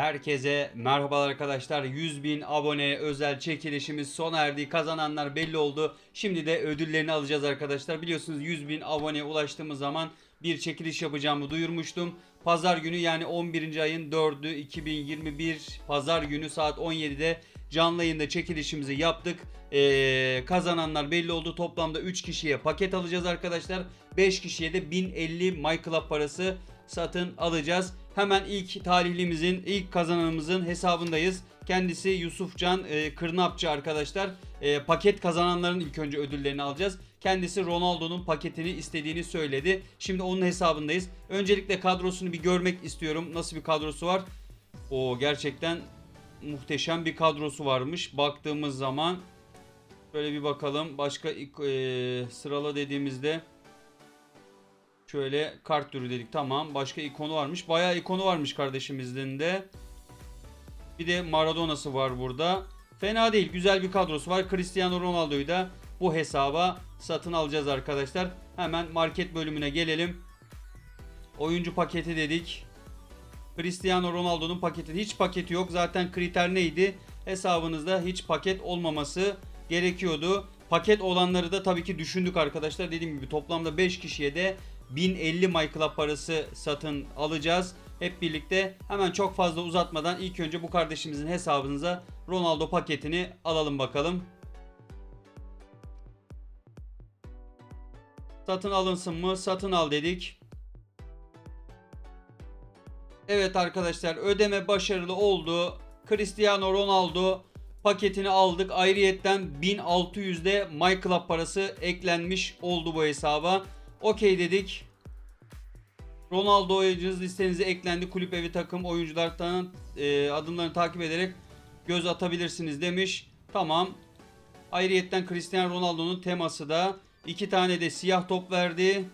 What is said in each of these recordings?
Herkese merhabalar arkadaşlar. 100 bin abone özel çekilişimiz sona erdi. Kazananlar belli oldu. Şimdi de ödüllerini alacağız arkadaşlar. Biliyorsunuz 100 bin aboneye ulaştığımız zaman bir çekiliş yapacağımı duyurmuştum. Pazar günü yani 11. ayın 4'ü 2021 Pazar günü saat 17'de canlı yayında çekilişimizi yaptık. Ee, kazananlar belli oldu. Toplamda 3 kişiye paket alacağız arkadaşlar. 5 kişiye de 1050 MyClub parası satın alacağız. Hemen ilk talihlimizin, ilk kazananımızın hesabındayız. Kendisi Yusufcan e, Kırnapçı arkadaşlar. E, paket kazananların ilk önce ödüllerini alacağız. Kendisi Ronaldo'nun paketini istediğini söyledi. Şimdi onun hesabındayız. Öncelikle kadrosunu bir görmek istiyorum. Nasıl bir kadrosu var? O gerçekten muhteşem bir kadrosu varmış. Baktığımız zaman şöyle bir bakalım. Başka e, sırala dediğimizde Şöyle kart türü dedik tamam. Başka ikonu varmış. Bayağı ikonu varmış kardeşimizin de. Bir de Maradona'sı var burada. Fena değil. Güzel bir kadrosu var. Cristiano Ronaldo'yu da bu hesaba satın alacağız arkadaşlar. Hemen market bölümüne gelelim. Oyuncu paketi dedik. Cristiano Ronaldo'nun paketi. Hiç paketi yok. Zaten kriter neydi? Hesabınızda hiç paket olmaması gerekiyordu. Paket olanları da tabii ki düşündük arkadaşlar. Dediğim gibi toplamda 5 kişiye de 1050 MyClub parası satın alacağız. Hep birlikte hemen çok fazla uzatmadan ilk önce bu kardeşimizin hesabınıza Ronaldo paketini alalım bakalım. Satın alınsın mı? Satın al dedik. Evet arkadaşlar ödeme başarılı oldu. Cristiano Ronaldo paketini aldık. Ayrıyetten 1600'de MyClub parası eklenmiş oldu bu hesaba. Okey dedik. Ronaldo oyuncunuz listenize eklendi. Kulüp evi takım oyunculardan e, adımlarını takip ederek göz atabilirsiniz demiş. Tamam. Ayrıyetten Cristiano Ronaldo'nun teması da iki tane de siyah top verdi.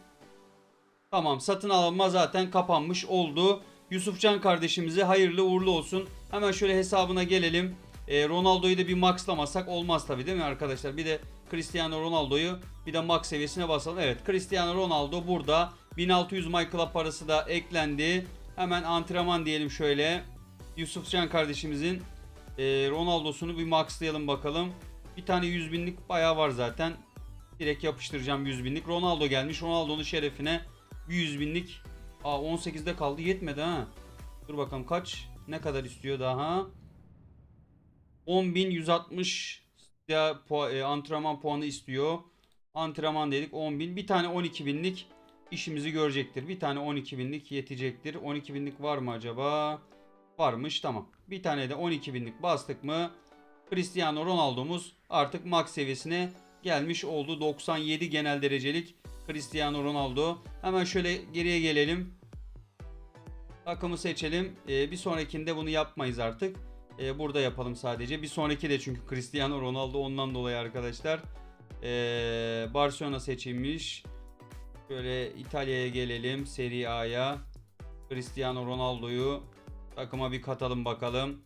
Tamam satın alma zaten kapanmış oldu. Yusufcan kardeşimize hayırlı uğurlu olsun. Hemen şöyle hesabına gelelim. E, Ronaldo'yu da bir maxlamasak olmaz tabi değil mi arkadaşlar? Bir de Cristiano Ronaldo'yu bir de max seviyesine basalım. Evet Cristiano Ronaldo burada. 1600 MyClub parası da eklendi. Hemen antrenman diyelim şöyle. Yusufcan kardeşimizin e, Ronaldo'sunu bir maxlayalım bakalım. Bir tane 100 binlik bayağı var zaten. Direkt yapıştıracağım 100 binlik. Ronaldo gelmiş. Ronaldo'nun şerefine bir 100 binlik. Aa 18'de kaldı yetmedi ha. Dur bakalım kaç? Ne kadar istiyor daha? 10.160 ya e, antrenman puanı istiyor. Antrenman dedik 10.000. Bir tane 12.000'lik işimizi görecektir. Bir tane 12.000'lik yetecektir. 12.000'lik var mı acaba? Varmış tamam. Bir tane de 12.000'lik bastık mı? Cristiano Ronaldo'muz artık max seviyesine gelmiş oldu. 97 genel derecelik Cristiano Ronaldo. Hemen şöyle geriye gelelim. Takımı seçelim. Ee, bir sonrakinde bunu yapmayız artık. Ee, burada yapalım sadece. Bir sonraki de çünkü Cristiano Ronaldo ondan dolayı arkadaşlar. Ee, Barcelona seçilmiş. Şöyle İtalya'ya gelelim. Serie A'ya. Cristiano Ronaldo'yu takıma bir katalım bakalım.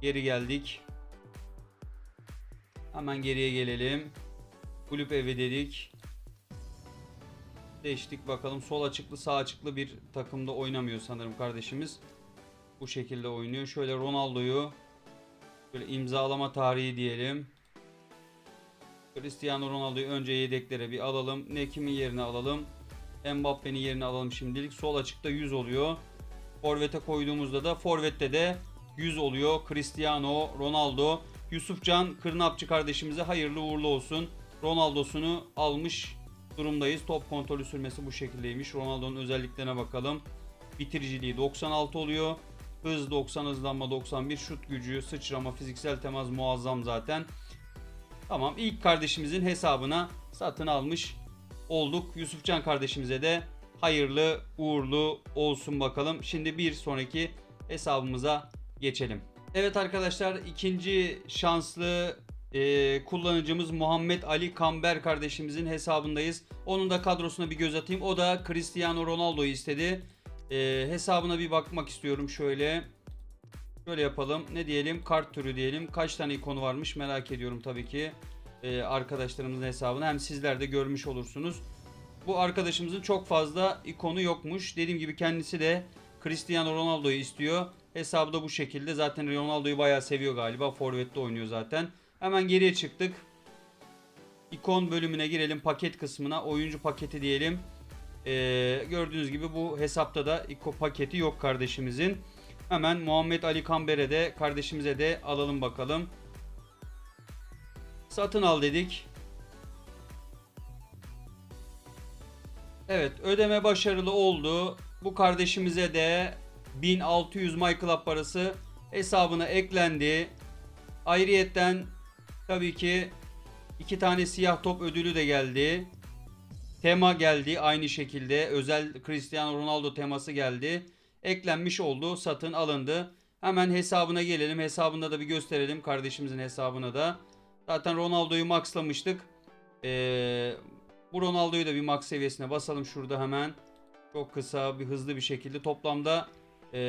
Geri geldik. Hemen geriye gelelim. Kulüp evi dedik. Değiştik bakalım. Sol açıklı sağ açıklı bir takımda oynamıyor sanırım kardeşimiz. Bu şekilde oynuyor. Şöyle Ronaldo'yu şöyle imzalama tarihi diyelim. Cristiano Ronaldo'yu önce yedeklere bir alalım. Ne kimin yerine alalım? Mbappe'nin yerine alalım şimdilik. Sol açıkta 100 oluyor. Forvet'e koyduğumuzda da Forvet'te de 100 oluyor. Cristiano Ronaldo. Yusufcan Kırnapçı kardeşimize hayırlı uğurlu olsun. Ronaldo'sunu almış durumdayız. Top kontrolü sürmesi bu şekildeymiş. Ronaldo'nun özelliklerine bakalım. Bitiriciliği 96 oluyor. Hız 90, hızlanma 91, şut gücü, sıçrama, fiziksel temas muazzam zaten. Tamam ilk kardeşimizin hesabına satın almış olduk. Yusufcan kardeşimize de hayırlı uğurlu olsun bakalım. Şimdi bir sonraki hesabımıza geçelim. Evet arkadaşlar ikinci şanslı e, kullanıcımız Muhammed Ali Kamber kardeşimizin hesabındayız. Onun da kadrosuna bir göz atayım. O da Cristiano Ronaldo'yu istedi. E, hesabına bir bakmak istiyorum şöyle. Şöyle yapalım. Ne diyelim? Kart türü diyelim. Kaç tane ikonu varmış merak ediyorum tabii ki. E, arkadaşlarımızın hesabını hem sizler de görmüş olursunuz. Bu arkadaşımızın çok fazla ikonu yokmuş. Dediğim gibi kendisi de Cristiano Ronaldo'yu istiyor. Hesabı da bu şekilde. Zaten Ronaldo'yu bayağı seviyor galiba. Forvet'te oynuyor zaten. Hemen geriye çıktık. İkon bölümüne girelim. Paket kısmına. Oyuncu paketi diyelim. Ee, gördüğünüz gibi bu hesapta da İko paketi yok kardeşimizin. Hemen Muhammed Ali Kamber'e de kardeşimize de alalım bakalım. Satın al dedik. Evet ödeme başarılı oldu. Bu kardeşimize de 1600 MyClub parası hesabına eklendi. Ayrıyetten tabii ki iki tane siyah top ödülü de geldi. Tema geldi aynı şekilde. Özel Cristiano Ronaldo teması geldi. Eklenmiş oldu. Satın alındı. Hemen hesabına gelelim. Hesabında da bir gösterelim. Kardeşimizin hesabına da. Zaten Ronaldo'yu maxlamıştık. Ee, bu Ronaldo'yu da bir max seviyesine basalım şurada hemen. Çok kısa bir hızlı bir şekilde. Toplamda ee,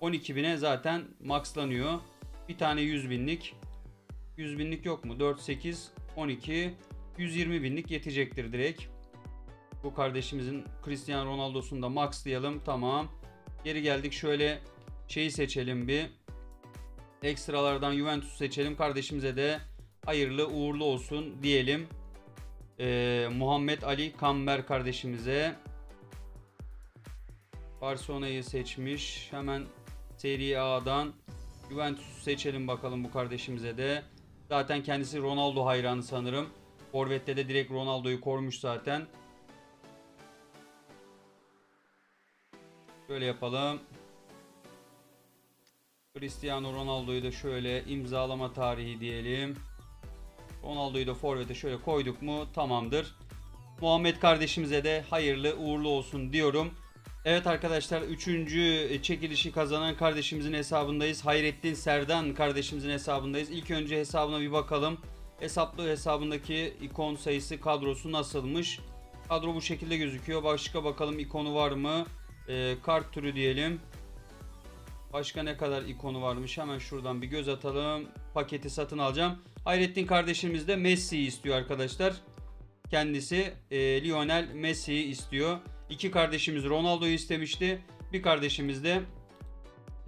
112 bine zaten maxlanıyor. Bir tane 100 binlik. 100 binlik yok mu? 4, 8, 12, 120 binlik yetecektir direkt. Bu kardeşimizin Cristiano Ronaldo'sunu da maxlayalım. Tamam. Geri geldik. Şöyle şeyi seçelim bir. Ekstralardan Juventus seçelim. Kardeşimize de hayırlı uğurlu olsun diyelim. Ee, Muhammed Ali Kamber kardeşimize. Barcelona'yı seçmiş. Hemen Serie A'dan Juventus'u seçelim bakalım bu kardeşimize de. Zaten kendisi Ronaldo hayranı sanırım. Forvet'te de direkt Ronaldo'yu kormuş zaten. Şöyle yapalım. Cristiano Ronaldo'yu da şöyle imzalama tarihi diyelim. Ronaldo'yu da forvete şöyle koyduk mu tamamdır. Muhammed kardeşimize de hayırlı uğurlu olsun diyorum. Evet arkadaşlar 3. çekilişi kazanan kardeşimizin hesabındayız. Hayrettin Serdan kardeşimizin hesabındayız. İlk önce hesabına bir bakalım. Hesaplı hesabındaki ikon sayısı kadrosu nasılmış? Kadro bu şekilde gözüküyor. Başka bakalım ikonu var mı? Ee, kart türü diyelim. Başka ne kadar ikonu varmış? Hemen şuradan bir göz atalım. Paketi satın alacağım. Hayrettin kardeşimiz de Messi'yi istiyor arkadaşlar. Kendisi e, Lionel Messi'yi istiyor. İki kardeşimiz Ronaldo'yu istemişti. Bir kardeşimiz de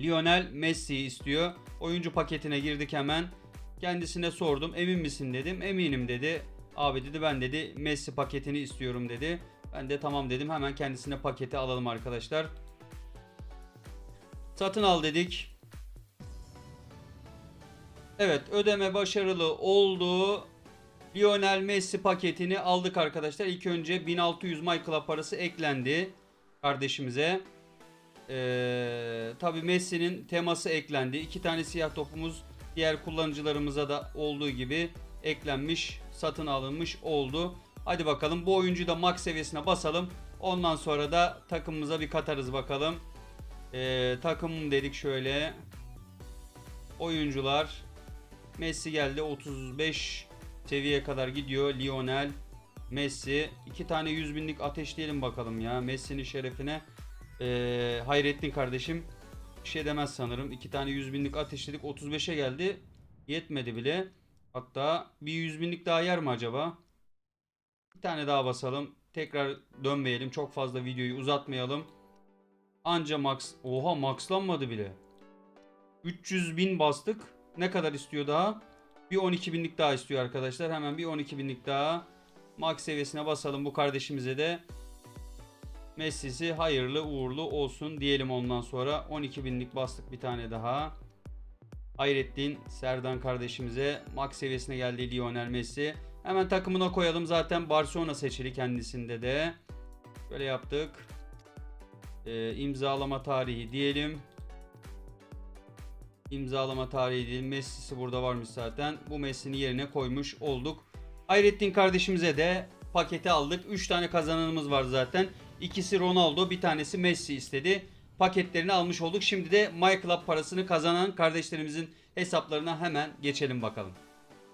Lionel Messi'yi istiyor. Oyuncu paketine girdik hemen. Kendisine sordum. Emin misin dedim. Eminim dedi. Abi dedi ben dedi Messi paketini istiyorum dedi. Ben de tamam dedim. Hemen kendisine paketi alalım arkadaşlar. Satın al dedik. Evet ödeme başarılı oldu. Lionel Messi paketini aldık arkadaşlar. İlk önce 1600 MyClub parası eklendi kardeşimize. Ee, Tabi Messi'nin teması eklendi. İki tane siyah topumuz diğer kullanıcılarımıza da olduğu gibi eklenmiş, satın alınmış oldu. Hadi bakalım bu oyuncuyu da max seviyesine basalım. Ondan sonra da takımımıza bir katarız bakalım. Ee, takım dedik şöyle. Oyuncular. Messi geldi 35 seviyeye kadar gidiyor. Lionel Messi. iki tane 100 binlik ateşleyelim bakalım ya. Messi'nin şerefine. Ee, Hayrettin kardeşim. Bir şey demez sanırım. iki tane 100 binlik ateşledik. 35'e geldi. Yetmedi bile. Hatta bir 100 binlik daha yer mi acaba? Bir tane daha basalım. Tekrar dönmeyelim. Çok fazla videoyu uzatmayalım. Anca max. Oha maxlanmadı bile. 300 bin bastık. Ne kadar istiyor daha? Bir 12 binlik daha istiyor arkadaşlar. Hemen bir 12 binlik daha. Max seviyesine basalım bu kardeşimize de. Messi'si hayırlı uğurlu olsun diyelim ondan sonra. 12 binlik bastık bir tane daha. Hayrettin Serdan kardeşimize max seviyesine geldi Lionel Messi. Hemen takımına koyalım. Zaten Barcelona seçili kendisinde de. Böyle yaptık. Ee, imzalama tarihi diyelim. İmzalama tarihi diyelim. Messi'si burada varmış zaten. Bu Messi'nin yerine koymuş olduk. Hayrettin kardeşimize de paketi aldık. 3 tane kazananımız var zaten. İkisi Ronaldo, bir tanesi Messi istedi. Paketlerini almış olduk. Şimdi de MyClub parasını kazanan kardeşlerimizin hesaplarına hemen geçelim bakalım.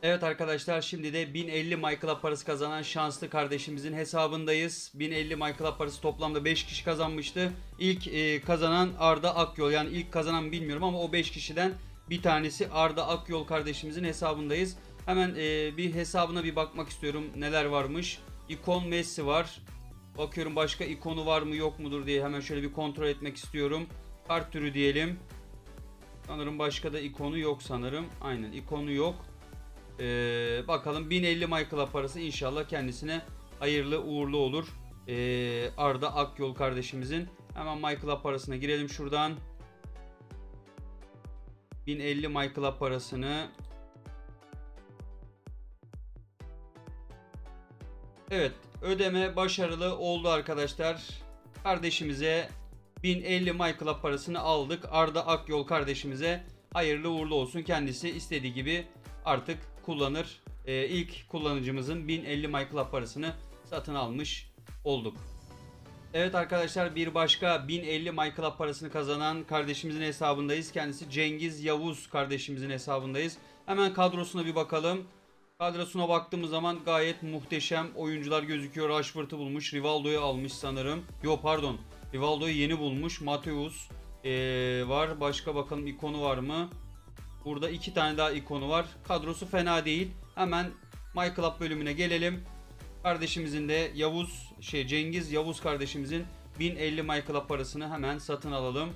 Evet arkadaşlar şimdi de 1050 MyClub parası kazanan şanslı kardeşimizin hesabındayız. 1050 MyClub parası toplamda 5 kişi kazanmıştı. İlk e, kazanan Arda Akyol yani ilk kazanan bilmiyorum ama o 5 kişiden bir tanesi Arda Akyol kardeşimizin hesabındayız. Hemen e, bir hesabına bir bakmak istiyorum neler varmış. İkon Messi var. Bakıyorum başka ikonu var mı yok mudur diye hemen şöyle bir kontrol etmek istiyorum. Kart türü diyelim. Sanırım başka da ikonu yok sanırım. Aynen ikonu yok. Ee, bakalım 1050 MyClub parası inşallah kendisine hayırlı uğurlu olur. Ee, Arda Akyol kardeşimizin. Hemen MyClub parasına girelim şuradan. 1050 MyClub parasını Evet ödeme başarılı oldu arkadaşlar. Kardeşimize 1050 MyClub parasını aldık. Arda Akyol kardeşimize hayırlı uğurlu olsun. Kendisi istediği gibi artık kullanır. Ee, ilk kullanıcımızın 1050 MyClub parasını satın almış olduk. Evet arkadaşlar bir başka 1050 MyClub parasını kazanan kardeşimizin hesabındayız. Kendisi Cengiz Yavuz kardeşimizin hesabındayız. Hemen kadrosuna bir bakalım. Kadrosuna baktığımız zaman gayet muhteşem oyuncular gözüküyor. Rashford'u bulmuş. Rivaldo'yu almış sanırım. Yo pardon. Rivaldo'yu yeni bulmuş. Mateus ee, var. Başka bakalım ikonu var mı? Burada iki tane daha ikonu var. Kadrosu fena değil. Hemen My Club bölümüne gelelim. Kardeşimizin de Yavuz şey Cengiz Yavuz kardeşimizin 1050 My Club parasını hemen satın alalım.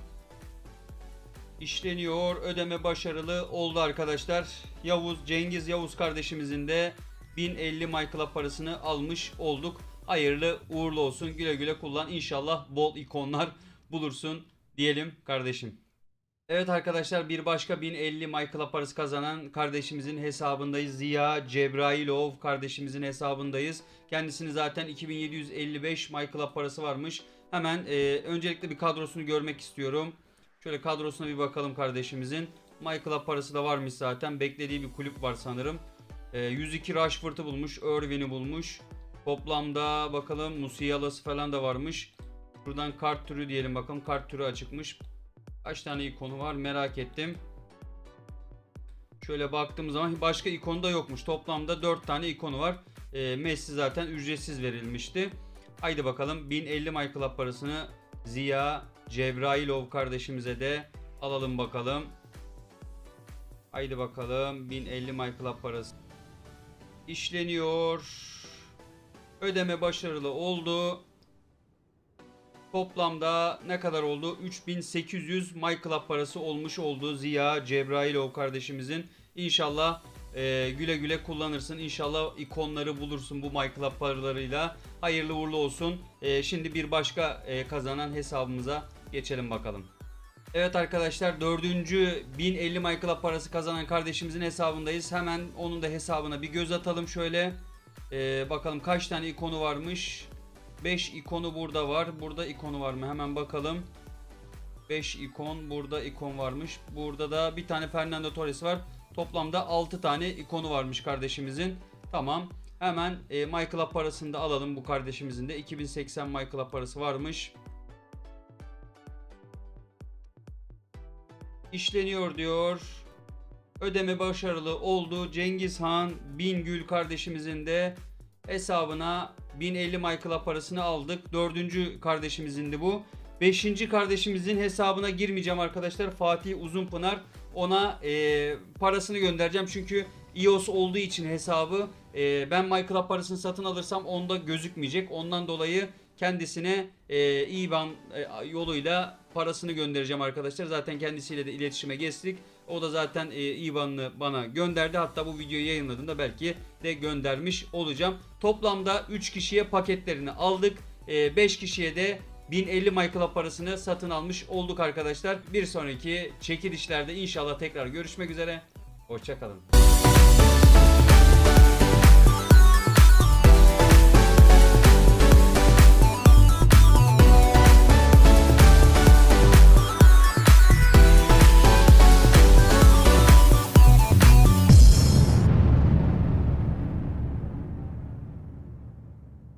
İşleniyor. Ödeme başarılı oldu arkadaşlar. Yavuz Cengiz Yavuz kardeşimizin de 1050 My Club parasını almış olduk. Hayırlı uğurlu olsun. Güle güle kullan. İnşallah bol ikonlar bulursun diyelim kardeşim. Evet arkadaşlar bir başka 1050 My Club parası kazanan kardeşimizin hesabındayız. Ziya Cebrailov kardeşimizin hesabındayız. Kendisini zaten 2755 My Club parası varmış. Hemen e, öncelikle bir kadrosunu görmek istiyorum. Şöyle kadrosuna bir bakalım kardeşimizin. Club parası da varmış zaten. Beklediği bir kulüp var sanırım. E, 102 Rashford'u bulmuş. Irvin'i bulmuş. Toplamda bakalım Musiala'sı falan da varmış. Buradan kart türü diyelim bakalım. Kart türü açıkmış. Kaç tane ikonu var merak ettim. Şöyle baktığımız zaman başka ikonu da yokmuş. Toplamda 4 tane ikonu var. E, Messi zaten ücretsiz verilmişti. Haydi bakalım 1050 My Club parasını Ziya Cebrailov kardeşimize de alalım bakalım. Haydi bakalım 1050 My Club parası. İşleniyor. Ödeme başarılı oldu. Toplamda ne kadar oldu? 3800 My Club parası olmuş oldu Ziya Cebrailov kardeşimizin. İnşallah e, güle güle kullanırsın. İnşallah ikonları bulursun bu My Club paralarıyla. Hayırlı uğurlu olsun. E, şimdi bir başka e, kazanan hesabımıza geçelim bakalım. Evet arkadaşlar dördüncü 1050 My Club parası kazanan kardeşimizin hesabındayız. Hemen onun da hesabına bir göz atalım şöyle. E, bakalım kaç tane ikonu varmış. 5 ikonu burada var. Burada ikonu var mı? Hemen bakalım. 5 ikon. Burada ikon varmış. Burada da bir tane Fernando Torres var. Toplamda 6 tane ikonu varmış kardeşimizin. Tamam. Hemen e, My Club parasını da alalım bu kardeşimizin de. 2080 My Club parası varmış. İşleniyor diyor. Ödeme başarılı oldu. Cengiz Han Bingül kardeşimizin de hesabına 1050 My Club parasını aldık. Dördüncü kardeşimizin de bu. Beşinci kardeşimizin hesabına girmeyeceğim arkadaşlar. Fatih Uzunpınar. Ona e, parasını göndereceğim. Çünkü iOS olduğu için hesabı e, ben My Club parasını satın alırsam onda gözükmeyecek. Ondan dolayı kendisine e, IBAN e, yoluyla parasını göndereceğim arkadaşlar. Zaten kendisiyle de iletişime geçtik. O da zaten e, IBAN'ını bana gönderdi. Hatta bu videoyu yayınladığımda belki de göndermiş olacağım. Toplamda 3 kişiye paketlerini aldık. 5 kişiye de 1050 My Club parasını satın almış olduk arkadaşlar. Bir sonraki çekilişlerde inşallah tekrar görüşmek üzere. Hoşçakalın.